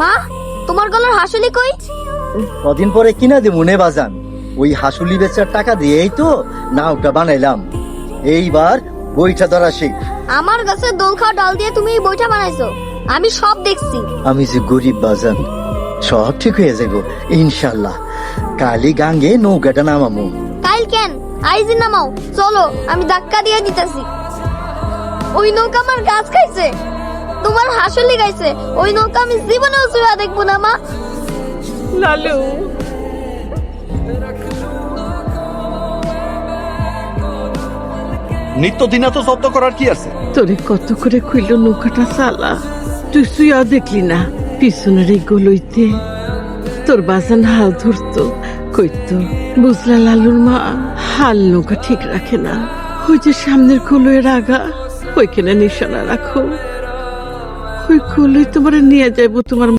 মা তোমার গলার হাসুলি কই? কদিন পরে কিনা দেবো নে বাজান? ওই হাসুলি বেচার টাকা দিয়েই তো নাওটা বানাইলাম। এইবার বইটা ধরা শিখ আমার গাছে দোল খাওয়া ডাল দিয়ে তুমি এই বইটা বানাইছো। আমি সব দেখছি। আমি যে গরিব বাজান সব ঠিক হয়ে যাব ইনশাল্লাহ। কালি গাঙ্গে নৌকাটা নামামু। কাইল কেন? আইজি নামাও। চলো আমি ধাক্কা দিয়ে দিতেছি। ওই নৌকা আমার গাছ খাইছে। তোমার হাসুলি গাইছে। ওই নৌকা আমি জীবনেও চুয়া দেখব না মা। লালু। নিত্যদিন এত শব্দ করার কি আছে? তোরে কত করে কইল নৌকাটা চালা। তুই সুইয়া দেখলি না? পিছনের এই গলইতে তোর বাজান হাল ধরতো। কইতো বুঝলা লালুর মা হাল নৌকা ঠিক রাখে না। ওই যে সামনের কলইয়ের আগা ওইখানে নিশানা রাখো। ওই কলই তোমার নিয়ে যাইব তোমার